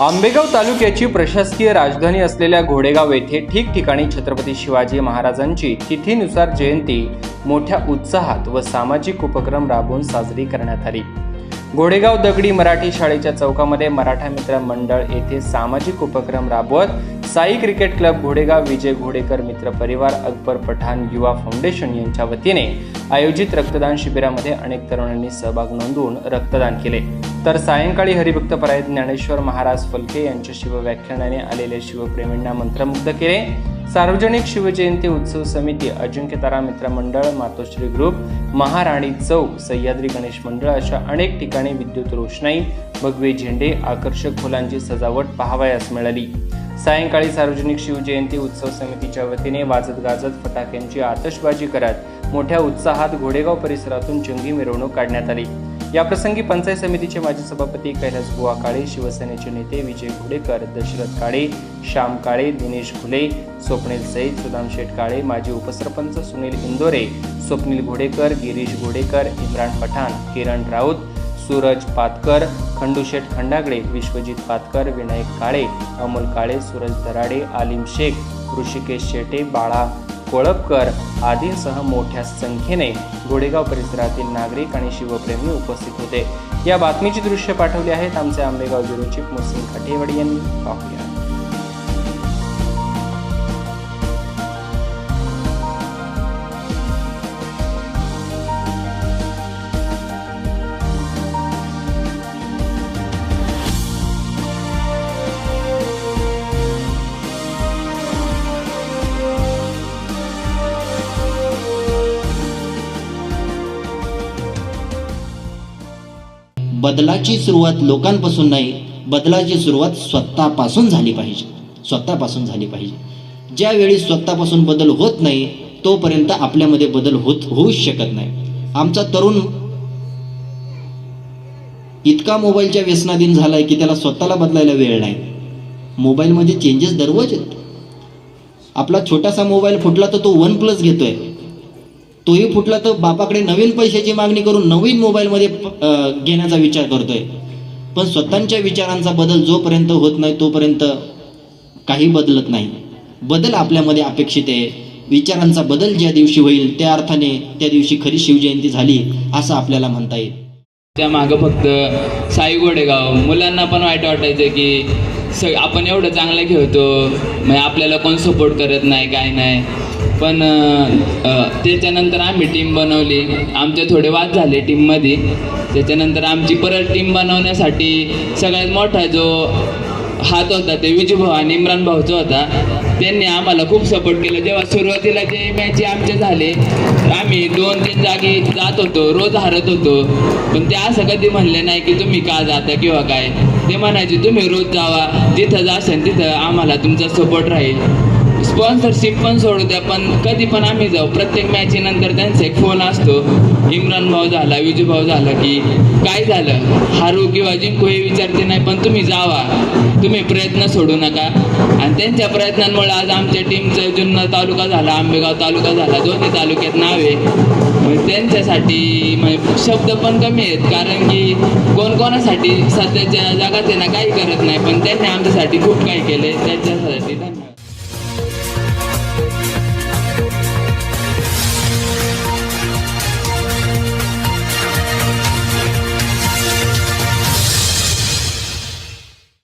आंबेगाव तालुक्याची प्रशासकीय राजधानी असलेल्या घोडेगाव येथे ठिकठिकाणी छत्रपती शिवाजी महाराजांची तिथीनुसार जयंती मोठ्या उत्साहात व सामाजिक उपक्रम राबवून साजरी करण्यात आली. घोडेगाव दगडी मराठी शाळेच्या चौकामध्ये मराठा मित्र मंडळ येथे सामाजिक उपक्रम राबवत साई क्रिकेट क्लब घोडेगाव विजय घोडेकर मित्र परिवार अकबर पठाण युवा फाउंडेशन यांच्या वतीने आयोजित रक्तदान शिबिरामध्ये अनेक तरुणांनी सहभाग नोंदवून रक्तदान केले. तर सायंकाळी हरिभक्त परायत ज्ञानेश्वर महाराज फलके यांच्या शिवव्याख्यानाने आलेल्या शिवप्रेमींना मंत्रमुग्ध केले. सार्वजनिक शिवजयंती उत्सव समिती अजिंक्यतारा मित्रमंडळ मित्र मंडळ मातोश्री ग्रुप महाराणी चौक सह्याद्री गणेश मंडळ अशा अनेक ठिकाणी विद्युत रोषणाई भगवे झेंडे आकर्षक फुलांची सजावट पाहावयास मिळाली. सायंकाळी सार्वजनिक शिवजयंती उत्सव समितीच्या वतीने वाजत गाजत फटाक्यांची आतषबाजी करत मोठ्या उत्साहात घोडेगाव परिसरातून जंगी मिरवणूक काढण्यात आली. याप्रसंगी पंचायत समितीचे माजी सभापती कैलास बुवा काळे शिवसेनेचे नेते विजय घोडेकर दशरथ काळे श्याम काळे दिनेश फुले स्वप्नील सईद सुदाम शेठ काळे माजी उपसरपंच सुनील इंदोरे स्वप्नील घोडेकर गिरीश घोडेकर इम्रान पठाण किरण राऊत सूरज पातकर खंडूशेठ खंडागळे विश्वजित पातकर विनायक काळे अमोल काळे सूरज दराडे आलिम शेख ऋषिकेश शेटे बाळा कोळपकर आदींसह मोठ्या संख्येने घोडेगाव परिसरातील नागरिक आणि शिवप्रेमी उपस्थित होते. या बातमीची दृश्य पाठवली आहेत आमचे आंबेगाव ब्युरो चीफ मुस्लिम काठेवाडी यांनी. पाहूया. बदलाची सुरुवात लोकांपासून नाही बदलाची सुरुवात स्वतःपासून झाली पाहिजे. स्वतःपासून झाली पाहिजे. ज्यावेळी स्वतःपासून बदल होत नाही तोपर्यंत आपल्यामध्ये बदल होत होऊच शकत नाही. आमचा तरुण इतका मोबाईलच्या व्यसनाधीन झालाय की त्याला स्वतःला बदलायला वेळ नाही. मोबाईलमध्ये चेंजेस दररोज आहेत आपला छोटासा मोबाईल फुटला तर तो वन प्लस घेतोय. तोही फुटला तर बापाकडे नवीन पैशाची मागणी करून नवीन मोबाईलमध्ये घेण्याचा विचार करतोय. पण स्वतःच्या विचारांचा बदल जोपर्यंत होत नाही तोपर्यंत काही बदलत नाही. बदल आपल्यामध्ये अपेक्षित आहे. विचारांचा बदल ज्या दिवशी होईल त्या अर्थाने त्या दिवशी खरी शिवजयंती झाली असं आपल्याला म्हणता येईल. त्या मागं फक्त साई गोडेगाव. मुलांना पण वाईट वाटायचं की स आपण एवढं चांगलं खेळतो मग आपल्याला कोण सपोर्ट करत नाही काय नाही. पण त्याच्यानंतर आम्ही टीम बनवली. आमचे थोडे वाद झाले टीममध्ये त्याच्यानंतर आमची परत टीम बनवण्यासाठी सगळ्यात मोठा जो हात होता ते विजू आणि इम्रान भाऊचा होता. त्यांनी आम्हाला खूप सपोर्ट केला. जेव्हा सुरुवातीला जे मॅच आमचे झाले आम्ही दोन तीन जागी जात होतो रोज हरत होतो. पण ते असं कधी म्हणले नाही की तुम्ही का जाता किंवा काय? ते म्हणायचे तुम्ही रोज जावा. जिथं जाशाल तिथं आम्हाला तुमचा सपोर्ट राहील. स्पॉन्सरशिप पण सोडू द्या पण कधी पण आम्ही जाऊ. प्रत्येक मॅची नंतर त्यांचा एक फोन असतो. इम्रान भाऊ झाला विजू भाऊ झाला की काय झालं? हारू किंवा जिंकू हे विचारते नाही पण तुम्ही जावा. तुम्ही प्रयत्न सोडू नका. आणि त्यांच्या प्रयत्नांमुळे आज आमच्या टीमचं जुन्नर तालुका झाला आंबेगाव तालुका झाला दोन्ही तालुक्यात नावे त्यांच्यासाठी म्हणजे शब्द पण कमी आहेत कारण की कोण कोणासाठी सध्याच्या जगात ना काही करत नाही पण त्यांनी आमच्यासाठी खूप काही केले त्याच्या